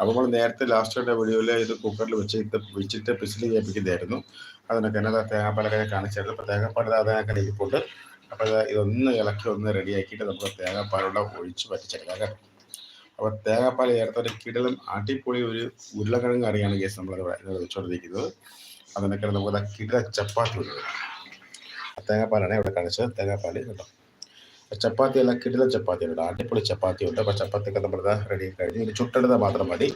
അപ്പോൾ നമ്മൾ നേരത്തെ ലാസ്റ്റ് കണ്ട വീഡിയോയിൽ ഇത് കുക്കറിൽ വെച്ചിട്ട് വെച്ചിട്ട് പിസിൽ ചെയ്യിപ്പിക്കുന്നതായിരുന്നു അതിനൊക്കെ തന്നെ തേങ്ങാപ്പാലൊക്കെ കാണിച്ചായിരുന്നു. അപ്പോൾ തേങ്ങാപ്പാൽ അതിനൊക്കെ ഇരിപ്പുണ്ട് അപ്പോൾ ഇത് ഇതൊന്ന് ഇളക്കി ഒന്ന് റെഡിയാക്കിയിട്ട് നമുക്ക് തേങ്ങാപ്പാലുള്ള ഒഴിച്ച് പറ്റിച്ചെടുക്കാം കേട്ടോ. അപ്പോൾ തേങ്ങാപ്പാൽ ചേർത്തൊരു കിടലും അടിപൊളി ഒരു ഉരുളക്കിഴങ്ങ് കറിയാണ് കേസ് നമ്മൾ വെച്ചുകൊണ്ടിരിക്കുന്നത്. അതിനൊക്കെ നമുക്ക് കിടല ചപ്പാത്തി തേങ്ങാപ്പാലാണ് ഇവിടെ കാണിച്ചത്. തേങ്ങാപ്പാൽ കേട്ടോ. ചപ്പാത്തി അല്ല കിടില ചപ്പാത്തി ഉണ്ട് അടിപൊളി ചപ്പാത്തി ഉണ്ട് അപ്പോൾ ചപ്പാത്തിയൊക്കെ നമ്മൾ റെഡി കഴിഞ്ഞു ഇനി ചുട്ടെടുത്ത മാത്രം മതി.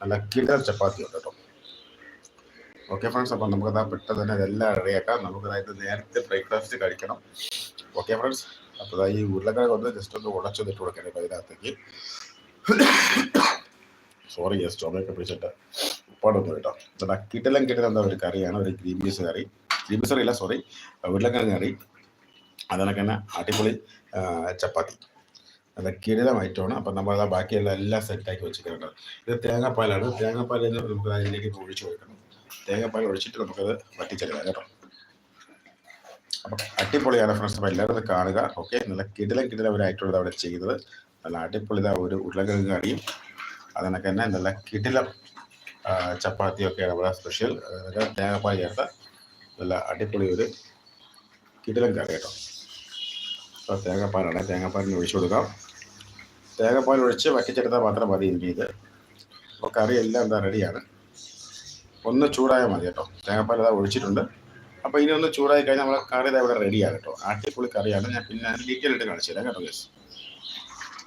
നല്ല കിട്ടുന്ന ചപ്പാത്തി ഉണ്ട് കേട്ടോ ഓക്കെ ഫ്രണ്ട്സ് അപ്പോൾ നമുക്കത് പെട്ടെന്ന് തന്നെ ഇതെല്ലാം നമുക്ക് നമുക്കതായത് നേരത്തെ ബ്രേക്ക്ഫാസ്റ്റ് കഴിക്കണം. ഓക്കെ ഫ്രണ്ട്സ് അപ്പോൾ ഈ ഉരുളക്കിഴങ്ങ് ഒന്ന് ജസ്റ്റ് ഒന്ന് ഉടച്ചൊന്നിട്ട് കൊടുക്കണം ഇപ്പോൾ ഇതിനകത്തേക്ക് സോറി യെസ് ചുമയൊക്കെ പിടിച്ചിട്ട് ഉപ്പാടൊന്നും കേട്ടോ. എന്നാൽ കിട്ടലും കിട്ടലും എന്താ ഒരു കറിയാണ് ഒരു ഗ്രീൻ പീസ് കറി. ഗ്രീൻ പീസ് കറിയില്ല സോറി ഉരുളക്കിഴങ്ങ് കറി. അതിനൊക്കെ തന്നെ അടിപൊളി ചപ്പാത്തി. അത് കിടിലമായിട്ടാണ് അപ്പം നമ്മൾ അത് ബാക്കിയെല്ലാം എല്ലാം സെറ്റാക്കി വെച്ചിട്ടുണ്ട് ഇത് തേങ്ങാപ്പാലാണ്. തേങ്ങാപ്പാൽ നമുക്ക് അതിലേക്ക് ഒഴിച്ച് കൊടുക്കണം. തേങ്ങാപ്പാൽ ഒഴിച്ചിട്ട് നമുക്കത് വറ്റിച്ചെടുക്കാം കേട്ടോ. അപ്പം അടിപൊളിയാണ് ഫ്രണ്ട്സ് അപ്പോൾ എല്ലാവരും കാണുക. ഓക്കെ നല്ല കിടിലം കിടിലവരായിട്ടുള്ളത് അവിടെ ചെയ്തത്. നല്ല അടിപൊളി ഒരു ഉരുളക്കിഴങ്ങ് കറിയും. അതിനൊക്കെ തന്നെ നല്ല കിടിലം ചപ്പാത്തിയൊക്കെയാണ് നമ്മുടെ സ്പെഷ്യൽ തേങ്ങാപ്പാൽ ചേർത്ത നല്ല അടിപൊളി ഒരു കിടിലം കറി കേട്ടോ. തേങ്ങാപ്പാലാണ് തേങ്ങാപ്പാലിന് ഒഴിച്ചു കൊടുക്കാം. തേങ്ങാപ്പാൽ ഒഴിച്ച് വറ്റിച്ചെടുത്താൽ മാത്രം മതി എനിക്ക് ഇത്. അപ്പോൾ കറി എല്ലാം എന്താ റെഡിയാണ്. ഒന്ന് ചൂടായാൽ മതി കേട്ടോ. തേങ്ങാപ്പാൽ അതാ ഒഴിച്ചിട്ടുണ്ട്. അപ്പോൾ ഇനി ഒന്ന് ചൂടായി കഴിഞ്ഞാൽ നമ്മളെ കറി ഇതാ ഇവിടെ റെഡിയാണ് കേട്ടോ. ആട്ടിപ്പുളി കറിയാണ്. ഞാൻ പിന്നെ ഡീറ്റെയിൽ ഇട്ട് കാണിച്ചു തരാം കേട്ടോ ഗസ്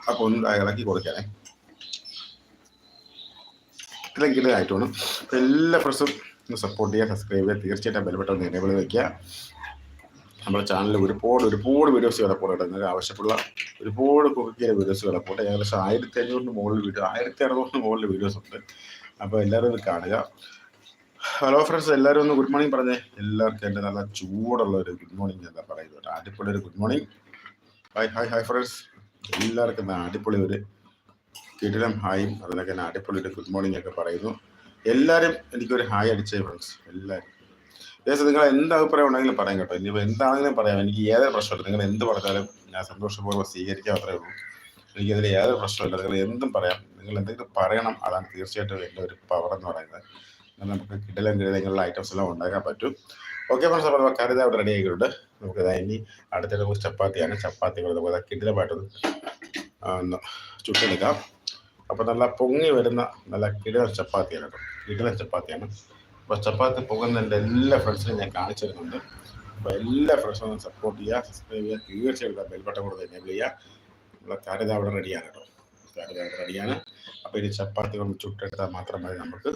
അപ്പോൾ ഒന്ന് ഇളക്കി കൊടുക്കാനേ ഇത്രയും കിലോ ആയിട്ടാണ് അപ്പോൾ എല്ലാ ഫ്രണ്ട്സും ഒന്ന് സപ്പോർട്ട് ചെയ്യുക സബ്സ്ക്രൈബ് ചെയ്യുക. തീർച്ചയായിട്ടും ബെൽബട്ടൺ എനേബിൾ വയ്ക്കുക നമ്മുടെ ചാനലിൽ ഒരുപാട് ഒരുപാട് വീഡിയോസ് കിടപ്പുണ്ട് നിങ്ങൾക്ക് ആവശ്യമുള്ള ഒരുപാട് കുറുക്കിയ വീഡിയോസ് കിടപ്പോട്ടെ ഏകദേശം ആയിരത്തി അഞ്ഞൂറിന് മുകളിൽ വീഡിയോ ആയിരത്തി അറുന്നൂറിന് മുകളിൽ വീഡിയോസ് ഉണ്ട്. അപ്പോൾ എല്ലാവരും ഇത് കാണുക. ഹലോ ഫ്രണ്ട്സ് എല്ലാവരും ഒന്ന് ഗുഡ് മോർണിംഗ് പറഞ്ഞേ. എല്ലാവർക്കും എന്റെ നല്ല ചൂടുള്ള ഒരു ഗുഡ് മോർണിംഗ് എന്താ പറയുന്നത് അടിപൊളി ഒരു good morning hi hi hi friends എല്ലാവർക്കും അടിപൊളി ഒരു കിടിലം ഹായും അതിനൊക്കെ അടിപൊളി ഒരു ഗുഡ് മോർണിംഗ് ഒക്കെ പറയുന്നു. എല്ലാവരും എനിക്കൊരു ഹായ് അടിച്ചേ ഫ്രണ്ട്സ് എല്ലാവരും. ഏകദേശം നിങ്ങൾ എന്ത് അഭിപ്രായം ഉണ്ടെങ്കിലും പറയാം കേട്ടോ. ഇനിയിപ്പോൾ എന്താണെങ്കിലും പറയാം. എനിക്ക് ഏതൊരു പ്രശ്നമില്ല നിങ്ങൾ എന്ത് പറഞ്ഞാലും ഞാൻ സന്തോഷപൂർവം സ്വീകരിക്കാൻ അത്രേ ഉള്ളൂ. എനിക്കതിൽ യാതൊരു പ്രശ്നമില്ല നിങ്ങൾ എന്തും പറയാം. നിങ്ങൾ എന്തെങ്കിലും പറയണം. അതാണ് തീർച്ചയായിട്ടും എന്റെ ഒരു പവർ എന്ന് പറയുന്നത്. നമുക്ക് കിടലും കിടലങ്ങളുള്ള ഐറ്റംസ് എല്ലാം ഉണ്ടാക്കാൻ പറ്റും. ഓക്കെ ഫ്രണ്ട്സ് അപ്പോൾ കരുത അവിടെ റെഡി ആയിട്ടുണ്ട്. നമുക്ക് ഇതാ ഇനി അടുത്തത് നമുക്ക് ചപ്പാത്തിയാണ്. ചപ്പാത്തികൾ നമുക്ക് കിടലമായിട്ടൊന്ന് ഒന്ന് ചുട്ടെടുക്കാം. അപ്പോൾ നല്ല പൊങ്ങി വരുന്ന നല്ല കിടലൻ ചപ്പാത്തിയാണ് കേട്ടോ. കിടലൻ ചപ്പാത്തിയാണ്. അപ്പോൾ ചപ്പാത്തി പോകുന്നതിന്റെ എല്ലാ ഫ്രണ്ട്സിനും ഞാൻ കാണിച്ചു തരുന്നുണ്ട്. അപ്പോൾ എല്ലാ ഫ്രണ്ട്സും ഒന്ന് സപ്പോർട്ട് ചെയ്യുക സബ്സ്ക്രൈബ് ചെയ്യുക തീർച്ചയായിട്ടും ബെൽ ബട്ടൺ കൂടെ എനേബിൾ ചെയ്യുക നമ്മളെ കരുത അവിടെ റെഡിയാണ് കേട്ടോ കരുത അവിടെ റെഡിയാണ് അപ്പോൾ ഇനി ചപ്പാത്തി കൊണ്ട് ചുട്ടെടുത്താൽ മാത്രം മതി നമുക്ക്.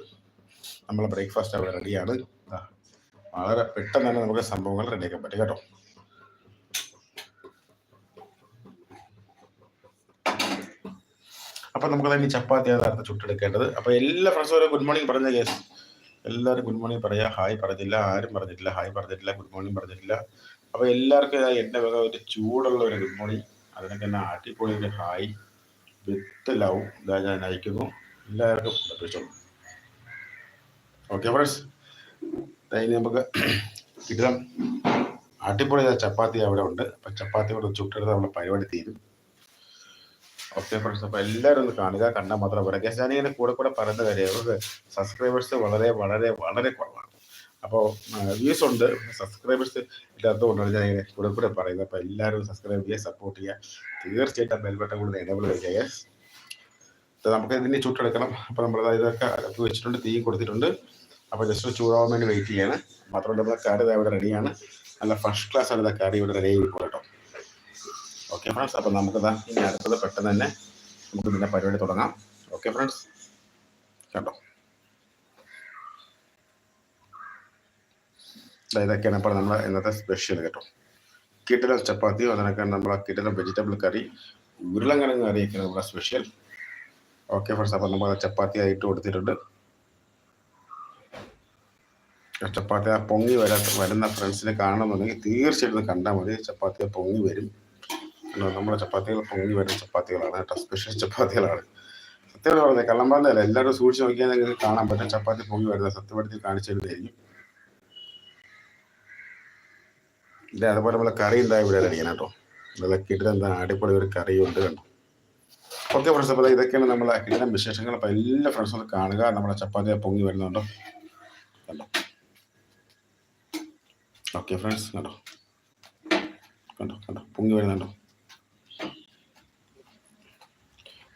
നമ്മളെ ബ്രേക്ക്ഫാസ്റ്റ് അവിടെ റെഡിയാണ് വളരെ പെട്ടെന്ന് തന്നെ നമുക്ക് സംഭവങ്ങൾ റെഡിയാക്കാൻ പറ്റും കേട്ടോ. അപ്പൊ നമുക്ക് തന്നെ ചപ്പാത്തി യഥാർത്ഥ ചുട്ടെടുക്കേണ്ടത്. അപ്പൊ എല്ലാ ഫ്രണ്ട്സും ഗുഡ് മോർണിംഗ് പറഞ്ഞ കേസ്. എല്ലാവരും ഗുഡ് മോർണിംഗ് പറയാ. ഹായ് പറഞ്ഞില്ല ആരും പറഞ്ഞിട്ടില്ല ഹായ് പറഞ്ഞിട്ടില്ല ഗുഡ് മോർണിംഗ് പറഞ്ഞിട്ടില്ല. അപ്പൊ എല്ലാവർക്കും എന്റെ വക ഒരു ചൂടുള്ള ഒരു ഗുഡ് മോർണിംഗ്. അതിനൊക്കെ തന്നെ അടിപൊളി ഒരു ഹായ് വിത്ത് ലവ് ഇതാ ഞാൻ അയക്കുന്നു എല്ലാവർക്കും ഓക്കെ ഫ്രണ്ട്സ് ഇനി നമുക്ക് കിട്ടാം അടിപൊളി ചപ്പാത്തി അവിടെ ഉണ്ട്. അപ്പൊ ചപ്പാത്തി കൂടെ ചുട്ടെടുത്ത് നമ്മുടെ പരിപാടി തീരും. ഓക്കെ ഫ്രണ്ട്സ് അപ്പൊ എല്ലാവരും ഒന്ന് കാണുക കണ്ടാൽ മാത്രം പോരാ. കേസ് ഞാനിങ്ങനെ കൂടെ കൂടെ പറയുന്ന കാര്യം അവർക്ക് സബ്സ്ക്രൈബേഴ്സ് വളരെ വളരെ വളരെ കുറവാണ്. അപ്പോൾ വ്യൂസ് ഉണ്ട് സബ്സ്ക്രൈബേഴ്സ് ഇല്ലാത്തതുകൊണ്ടാണ് ഞാൻ ഇങ്ങനെ കൂടെ കൂടെ പറയുന്നത്. അപ്പോൾ എല്ലാവരും സബ്സ്ക്രൈബ് ചെയ്യുക സപ്പോർട്ട് ചെയ്യുക. തീർച്ചയായിട്ടും ബെൽബട്ടൺ കൂടെ എനേബിൾ yes. ഇത് നമുക്ക് ഇതിനെ ചുട്ടെടുക്കണം. അപ്പോൾ നമ്മൾ ഇതൊക്കെ അടുപ്പ് വെച്ചിട്ടുണ്ട് തീ കൊടുത്തിട്ടുണ്ട്. അപ്പോൾ ജസ്റ്റ് ചൂടാവാൻ വേണ്ടി വെയിറ്റ് ചെയ്യാണ്. മാത്രമല്ല നമ്മുടെ ദാ ഇവിടെ റെഡിയാണ് നല്ല ഫസ്റ്റ് ക്ലാസ് ആണ് കറി ഇവിടെ റെഡി ആയി കേട്ടോ. ഓക്കെ ഫ്രണ്ട്സ് അപ്പോൾ നമുക്കിതാ ഇനി അടുത്തത് പെട്ടെന്ന് തന്നെ നമുക്ക് ഇതിന്റെ പരിപാടി തുടങ്ങാം. ഓക്കെ ഫ്രണ്ട്സ് കേട്ടോ ഇതൊക്കെയാണ് ഇപ്പോൾ നമ്മൾ ഇന്നത്തെ സ്പെഷ്യൽ കേട്ടോ. കിട്ടുന്ന ചപ്പാത്തി അതിനൊക്കെ നമ്മളെ കിട്ടുന്ന വെജിറ്റബിൾ കറി ഉരുളങ്കിഴങ്ങ് കറിയൊക്കെയാണ് നമ്മുടെ സ്പെഷ്യൽ ഓക്കെ ഫ്രണ്ട്സ് അപ്പോൾ നമ്മൾ ചപ്പാത്തി ആയിട്ട് കൊടുത്തിട്ടുണ്ട്. ചപ്പാത്തി ആ പൊങ്ങി വരാ വരുന്ന ഫ്രണ്ട്സിനെ കാണണമെന്നുണ്ടെങ്കിൽ തീർച്ചയായിട്ടും കണ്ടാൽ മതി. ചപ്പാത്തി പൊങ്ങി വരും. നമ്മുടെ ചപ്പാത്തികൾ പൊങ്ങി വരുന്ന ചപ്പാത്തികളാണ് കേട്ടോ. സ്പെഷ്യൽ ചപ്പാത്തികളാണ്. സത്യം പറഞ്ഞത് കള്ളം എല്ലാവരും സൂക്ഷിച്ച് നോക്കിയാൽ നിങ്ങൾക്ക് കാണാൻ പറ്റും. ചപ്പാത്തി പൊങ്ങി വരുന്നത് സത്യപ്പെടുത്തി കാണിച്ചിരുന്നായിരിക്കും ഇല്ല അതുപോലെ നമ്മളെ കറി എന്താ ഇവിടെ റെഡിയാണ് കേട്ടോ? കിട്ടിട്ട് എന്താ അടിപൊളി ഒരു കറി ഉണ്ട് കണ്ടോ ഓക്കെ ഫ്രണ്ട്സ് അപ്പോൾ ഇതൊക്കെയാണ് നമ്മളെ കിടന വിശേഷങ്ങൾ. അപ്പോൾ എല്ലാ ഫ്രണ്ട്സും കാണുക. നമ്മുടെ ചപ്പാത്തി പൊങ്ങി വരുന്നുണ്ടോ? കണ്ടോ? ഓക്കെ ഫ്രണ്ട്സ് കണ്ടോ? കണ്ടോ കണ്ടോ? പൊങ്ങി വരുന്നുണ്ടോ?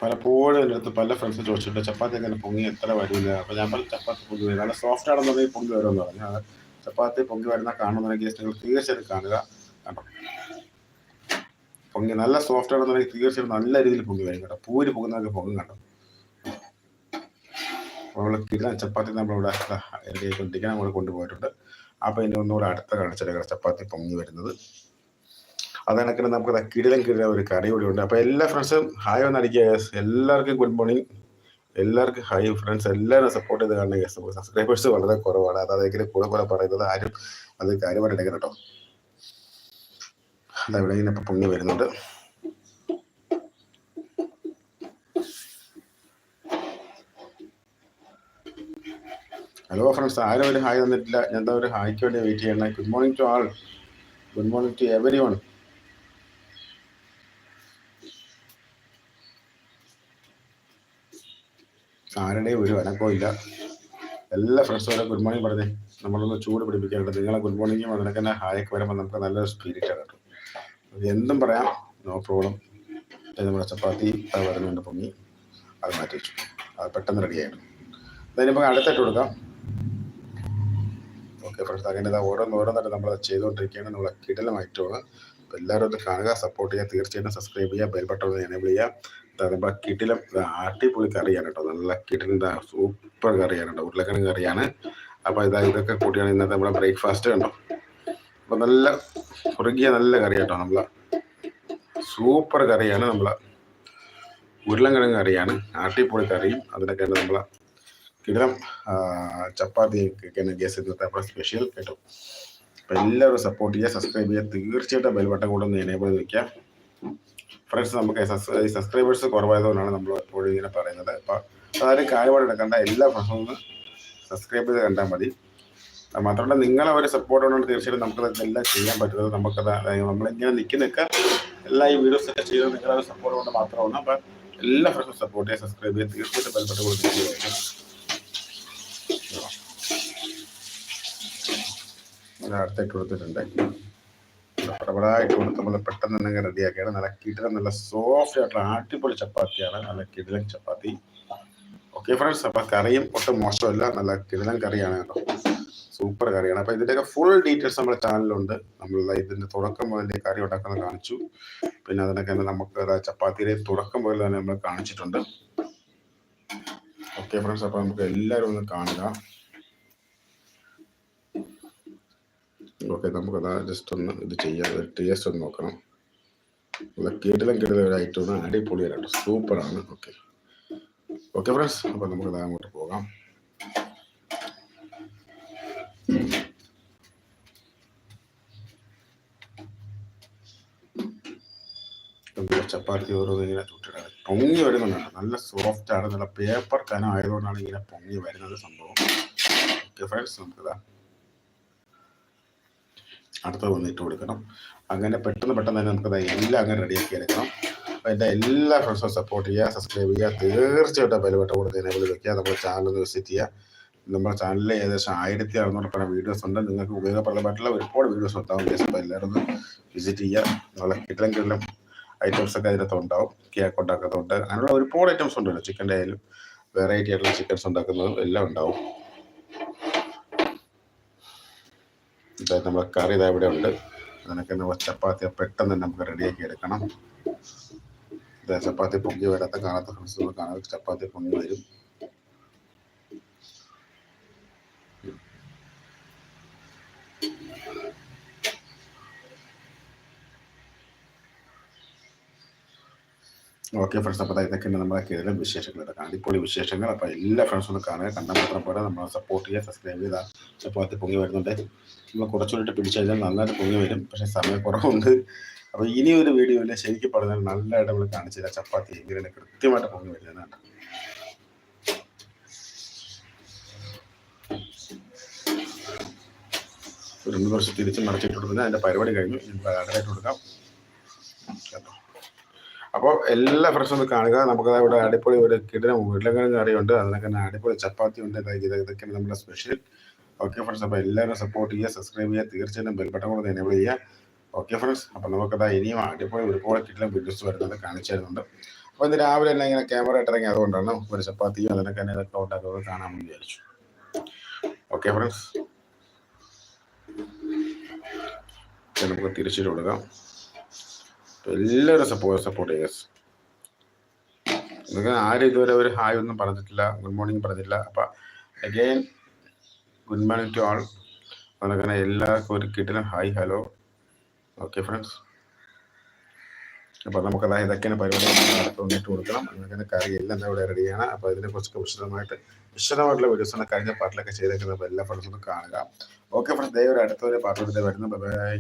പലപ്പോഴും എന്റെ അടുത്ത് പല ഫ്രണ്ട്സ് ചോദിച്ചിട്ടുണ്ട് ചപ്പാത്തി എങ്ങനെ പൊങ്ങി എത്ര വരില്ല? അപ്പോൾ ഞാൻ പറഞ്ഞു ചപ്പാത്തി പൊങ്ങി വരും. നല്ല സോഫ്റ്റ് ആണെന്നുണ്ടെങ്കിൽ പൊങ്ങി വരുമെന്ന് പറഞ്ഞു. ചപ്പാത്തി പൊങ്ങി വരുന്ന കാണുന്നുണ്ടെങ്കിൽ നിങ്ങൾ തീർച്ചയായിട്ടും കാണുക. കേട്ടോ പൊങ്ങി നല്ല സോഫ്റ്റ് ആണെന്നുണ്ടെങ്കിൽ തീർച്ചയായിട്ടും നല്ല രീതിയിൽ പൊങ്ങി വരും കേട്ടോ. പൂരി പൊങ്ങുന്നതൊക്കെ പൊങ്ങും കേട്ടോ. ചപ്പാത്തി നമ്മളിവിടെ കൊണ്ടിരിക്കാൻ നമ്മൾ കൊണ്ടുപോയിട്ടുണ്ട്. അപ്പോൾ ഇതിന്റെ ഒന്നുകൂടെ അടുത്ത കാണിച്ചിട്ട് ചപ്പാത്തി പൊങ്ങി വരുന്നത്. അതണക്കിന് നമുക്ക് കിടിലം കിടിലം ഒരു കറി കൂടി ഉണ്ട്. അപ്പോൾ എല്ലാ ഫ്രണ്ട്സും ഹായ് ഒന്ന് അടിക്കുക യെസ് എല്ലാവർക്കും ഗുഡ് മോർണിംഗ് എല്ലാവർക്കും ഹായ് ഫ്രണ്ട്സ് എല്ലാവരും സപ്പോർട്ട് ചെയ്ത് കാണുന്ന യെസ് സബ്സ്ക്രൈബേഴ്സ് വളരെ കുറവാണ്. അത് അതെങ്കിലും കൂടെ കൂടെ പറയുന്നത് ആരും അത് കാര്യമായിട്ട് എടുക്കണം കേട്ടോ അതാ ഇവിടെ ഇങ്ങനെ ഇപ്പം പൊങ്ങി വരുന്നുണ്ട്. ഹലോ ഫ്രണ്ട്സ് ആരും ഒരു ഹായ് തന്നിട്ടില്ല. ഞാൻ ഒരു ഹായ്ക്ക് വേണ്ടി വെയിറ്റ് ചെയ്യണം. Good morning to all good morning to everyone ആരുടെയും ഒരു അനക്കവും ഇല്ല. എല്ലാ ഫ്രണ്ട്സും ഗുഡ് മോർണിംഗ് പറഞ്ഞേ നമ്മളൊന്ന് ചൂട് പിടിപ്പിക്കാനുണ്ട് നിങ്ങളെ ഗുഡ് മോർണിംഗും അതിനൊക്കെ തന്നെ ഹായൊക്കെ വരുമ്പോൾ നമുക്ക് നല്ലൊരു സ്പിരിറ്റാണ് കേട്ടോ. എന്തും പറയാം നോ പ്രോബ്ലം നമ്മുടെ ചപ്പാത്തി അത് വരുന്നുണ്ട് പൊങ്ങി അത് മാറ്റി വെച്ചു. അത് പെട്ടെന്ന് റെഡി ആയിട്ട് അതിന് നമുക്ക് അടുത്തിട്ട് കൊടുക്കാം. ഓക്കെ ഫ്രണ്ട്സ് അങ്ങനെ ഓരോന്ന് ഓരോന്നായിട്ട് നമ്മൾ ചെയ്തുകൊണ്ടിരിക്കുകയാണ്. നമ്മളെ കിടലമായിട്ടുള്ള. എല്ലാവരും ഒന്ന് കാണുക സപ്പോർട്ട് ചെയ്യുക. തീർച്ചയായിട്ടും സബ്സ്ക്രൈബ് ചെയ്യുക ബെൽ ബട്ടൺ എനേബിൾ ചെയ്യുക. ദാ നമ്മുടെ കിടിലം അടിപൊളി കറിയാണ് കേട്ടോ. നല്ല കിടിലിന്റെ സൂപ്പർ കറിയാണ് കേട്ടോ. ഉരുളക്കിഴങ്ങ് കറിയാണ്. അപ്പോൾ ഇതാ ഇതൊക്കെ കൂട്ടിയാണ് ഇന്നത്തെ നമ്മുടെ ബ്രേക്ക്ഫാസ്റ്റ് കണ്ടോ? അപ്പോൾ നല്ല കുറുകിയ നല്ല കറി കേട്ടോ നമ്മളെ. സൂപ്പർ കറിയാണ് നമ്മളെ. ഉരുളക്കിഴങ്ങ് കറിയാണ്. ആട്ടിപ്പൊളി കറിയും. അതിനൊക്കെ നമ്മളെ കിടിലം ചപ്പാത്തി ഒക്കെ ഗ്യാസ് ഇന്നത്തെ നമ്മുടെ സ്പെഷ്യൽ കേട്ടോ. അപ്പോൾ എല്ലാവരും സപ്പോർട്ട് ചെയ്യുക സബ്സ്ക്രൈബ് ചെയ്യുക. തീർച്ചയായിട്ടും ബെൽ ബട്ടൺ കൂടെ ഒന്ന് എനേബിൾ വെക്കുക. ഫ്രണ്ട്സ് നമുക്ക് സബ്സ്ക്രൈബേഴ്സ് കുറവായതുകൊണ്ടാണ് നമ്മൾ എപ്പോഴും ഇങ്ങനെ പറയുന്നത്. അപ്പോൾ അതായത് കാര്യമായിട്ട് എടുക്കേണ്ട. എല്ലാ ഒന്ന് സബ്സ്ക്രൈബ് ചെയ്ത് കണ്ടാൽ മതി. മാത്രമല്ല നിങ്ങളെ ഒരു സപ്പോർട്ട് ഉണ്ടെങ്കിൽ തീർച്ചയായിട്ടും നമുക്കത് ഇതെല്ലാം ചെയ്യാൻ പറ്റുന്നത് നമുക്കത് നമ്മളിങ്ങനെ നിൽക്കി നിൽക്കുക എല്ലാ ഈ വീഡിയോസ് ഒക്കെ ചെയ്ത് നിങ്ങളെ ഒരു സപ്പോർട്ട് കൊണ്ട് മാത്രമാണ്. അപ്പം എല്ലാ ഫ്രണ്ട്സും സപ്പോർട്ട് ചെയ്യുക സബ്സ്ക്രൈബ് ചെയ്യുക തീർച്ചയായിട്ടും ബെൽപ്പെട്ട് കൊടുത്തിട്ടുണ്ട് അടുത്തായിട്ട് കൊടുത്തിട്ടുണ്ട്. കൊടുത്ത് നമ്മൾ പെട്ടെന്ന് തന്നെ റെഡിയാക്കിയാണ്. നല്ല കിടിലം നല്ല സോഫ്റ്റ് ആയിട്ടുള്ള അടിപൊളി ചപ്പാത്തിയാണ്. നല്ല കിടിലൻ ചപ്പാത്തി. ഓക്കെ ഫ്രണ്ട്സ് അപ്പൊ കറിയും ഒട്ടും മോശമല്ല. നല്ല കിടിലൻ കറിയാണ് കേട്ടോ. സൂപ്പർ കറിയാണ്. അപ്പൊ ഇതിന്റെ ഫുൾ ഡീറ്റെയിൽസ് നമ്മുടെ ചാനലിലുണ്ട് നമ്മൾ ഇതിന്റെ തുടക്കം മുതൽ കറി ഉണ്ടാക്കുന്നത് കാണിച്ചു. പിന്നെ അതിനൊക്കെ നമുക്ക് ചപ്പാത്തിയുടെ തുടക്കം മുതൽ തന്നെ നമ്മൾ കാണിച്ചിട്ടുണ്ട്. ഓക്കെ ഫ്രണ്ട്സ് അപ്പൊ നമുക്ക് എല്ലാവരും ഒന്ന് കാണുക. ഓക്കെ നമുക്കതാ ജസ്റ്റ് ഒന്ന് ഇത് ചെയ്യാം. ടേസ്റ്റ് ഒന്ന് നോക്കണം. നല്ല കേട്ടിലും കേട്ടിലും ഒരു ഐറ്റം അടിപൊളിയാണ് കേട്ടോ സൂപ്പറാണ്. ഓക്കെ. ഓക്കെ ഫ്രണ്ട്സ് അപ്പോൾ നമുക്ക് അങ്ങോട്ട് പോകാം. ചപ്പാത്തി ഓരോന്ന് ഇങ്ങനെ ചുട്ടിടാൻ പൊങ്ങി വരുന്നുണ്ട്. നല്ല സോഫ്റ്റ് ആണ്. നല്ല പേപ്പർ കനം ആയതുകൊണ്ടാണ് ഇങ്ങനെ പൊങ്ങി വരുന്നത് സംഭവം. ഓക്കെ ഫ്രണ്ട്സ് നമുക്കിതാ അടുത്തത് ഒന്ന് ഇട്ട് കൊടുക്കണം. അങ്ങനെ പെട്ടെന്ന് പെട്ടെന്ന് തന്നെ നമുക്കത് എല്ലാം അങ്ങനെ റെഡിയാക്കി എടുക്കണം. അപ്പോൾ എന്റെ എല്ലാ ഫ്രണ്ട്സും സപ്പോർട്ട് ചെയ്യുക സബ്സ്ക്രൈബ് ചെയ്യുക. തീർച്ചയായിട്ടും ബലപ്പെട്ട കൊടുത്ത് എനേബിൾ വയ്ക്കുക നമ്മുടെ ചാനൽ ഒന്ന് വിസിറ്റ് ചെയ്യുക. നമ്മുടെ ചാനലിൽ ഏകദേശം ആയിരത്തി അറുന്നൂറ് പല വീഡിയോസ് ഉണ്ട്. നിങ്ങൾക്ക് ഉപയോഗപ്രദമായിട്ടുള്ള ഒരുപാട് വീഡിയോസ് ഉണ്ടാവും. അപ്പോൾ എല്ലാവരും ഒന്ന് വിസിറ്റ് ചെയ്യുക. നമ്മളെ കിട്ടലും കിട്ടലും ഐറ്റംസ് ഒക്കെ അതിനകത്ത് ഉണ്ടാവും. കേക്ക് ഉണ്ടാക്കുന്നതുണ്ട്. അങ്ങനെയുള്ള ഒരുപാട് ഐറ്റംസ് ഉണ്ടല്ലോ. ചിക്കന്റെ ആയാലും വെറൈറ്റി ആയിട്ടുള്ള ചിക്കൻസ് ഉണ്ടാക്കുന്നതും എല്ലാം ഉണ്ടാവും. ഇതാ നമ്മുടെ കറി ഇതാ ഇവിടെ ഉണ്ട്. അതിനൊക്കെ നമ്മൾ ചപ്പാത്തി പെട്ടെന്ന് തന്നെ നമുക്ക് റെഡിയാക്കി എടുക്കണം. ചപ്പാത്തി പൊങ്ങി വരാത്ത കാലത്ത് ഫ്രണ്ട്സുകൾ കാണാതെ ചപ്പാത്തി പൊങ്ങി വരും. ഓക്കെ ഫ്രണ്ട്സ് അപ്പോൾ ഇതൊക്കെയാണ് നമ്മുടെ കേരള വിശേഷങ്ങൾ അടിപൊളി വിശേഷങ്ങൾ അപ്പോൾ എല്ലാ ഫ്രണ്ട്സും ഒന്ന് കാണുക. കണ്ടാൽ മാത്രം പോലെ നമ്മൾ സപ്പോർട്ട് ചെയ്യുക സബ്സ്ക്രൈബ് ചെയ്താൽ ചപ്പാത്തി പൊങ്ങി വരുന്നുണ്ട്. നമ്മൾ കുറച്ചുകൂടി പിടിച്ചു കഴിഞ്ഞാൽ നന്നായിട്ട് പൊങ്ങി വരും. പക്ഷേ സമയം കുറവുണ്ട്. അപ്പോൾ ഇനി ഒരു വീഡിയോയിൽ ശരിക്കും പറഞ്ഞാൽ നല്ലതായിട്ട് നമ്മൾ കാണിച്ചു തരാം. ചപ്പാത്തി എങ്ങനെയാണ് കൃത്യമായിട്ട് പൊങ്ങി വരുന്നതാണ് രണ്ട് വർഷം തിരിച്ച് മറച്ചിട്ട് കൊടുക്കുന്നത് അതിന്റെ പരിപാടി കഴിഞ്ഞു. അടുത്തായിട്ട് കൊടുക്കാം. അപ്പോൾ എല്ലാ ഫ്രഷും ഒന്ന് കാണുക. നമുക്ക് ഇവിടെ അടിപൊളി ഒരു കിടനം ഉരുളക്കിഴങ്ങ് കറിയുണ്ട്. അതിനൊക്കെ തന്നെ അടിപൊളി ചപ്പാത്തി ഉണ്ട്. ഇതാ ഇത് ഇതൊക്കെയാണ് നമ്മുടെ സ്പെഷ്യൽ ഓക്കെ ഫ്രണ്ട്സ് അപ്പോൾ എല്ലാവരും സപ്പോർട്ട് ചെയ്യുക സബ്സ്ക്രൈബ് ചെയ്യുക. തീർച്ചയായിട്ടും ബെൽബട്ടൺ കൂടെ എനേബിൾ ചെയ്യുക. ഓക്കെ ഫ്രണ്ട്സ് അപ്പോൾ നമുക്കതാ ഇനിയും അടിപൊളി ഒരുപാട് കിട്ടിലും വീഡിയോസ് വരുന്നത് കാണിച്ചു തരുന്നുണ്ട്. അപ്പോൾ ഇന്ന് രാവിലെ തന്നെ ഇങ്ങനെ ക്യാമറ ഇട്ടിറങ്ങി അതുകൊണ്ടാണ് ഒരു ചപ്പാത്തിയും അതിനൊക്കെ തന്നെ ഇതൊക്കെ ഉണ്ടാക്കുന്നത് കാണാമെന്ന് വിചാരിച്ചു. ഓക്കെ ഫ്രണ്ട്സ് നമുക്ക് തിരിച്ചിട്ട് കൊടുക്കാം. എല്ലാവരും സപ്പോർട്ട് സപ്പോർട്ട് ചെയ്യുക നിങ്ങൾക്ക് ആരും ഇതുവരെ ഒരു ഹായ് ഒന്നും പറഞ്ഞിട്ടില്ല ഗുഡ് മോർണിംഗ് പറഞ്ഞിട്ടില്ല. അപ്പം again good morning to all അങ്ങനെ എല്ലാവർക്കും ഒരു കിട്ടുന്ന ഹായ് ഹലോ ഓക്കെ ഫ്രണ്ട്സ് അപ്പോൾ അതായത് ഇതൊക്കെയാണ് പരിപാടി. തോന്നിട്ട് കൊടുക്കണം. അങ്ങനെ കറി എല്ലാം ഇവിടെ റെഡിയാണ് അപ്പോൾ ഇതിനെക്കുറിച്ചൊക്കെ വിശദമായിട്ട് വിശദമായിട്ടുള്ള വീഡിയോസ് ആണ് കഴിഞ്ഞ പാട്ടിലൊക്കെ ചെയ്തേക്കുന്നത്. അപ്പോൾ എല്ലാ ഫ്രണ്ട്സും കാണുക. ഓക്കെ ഫ്രണ്ട്സ് ദയവരെ അടുത്തൊരു പാട്ടിലൂടെ വരുന്നു. ബൈ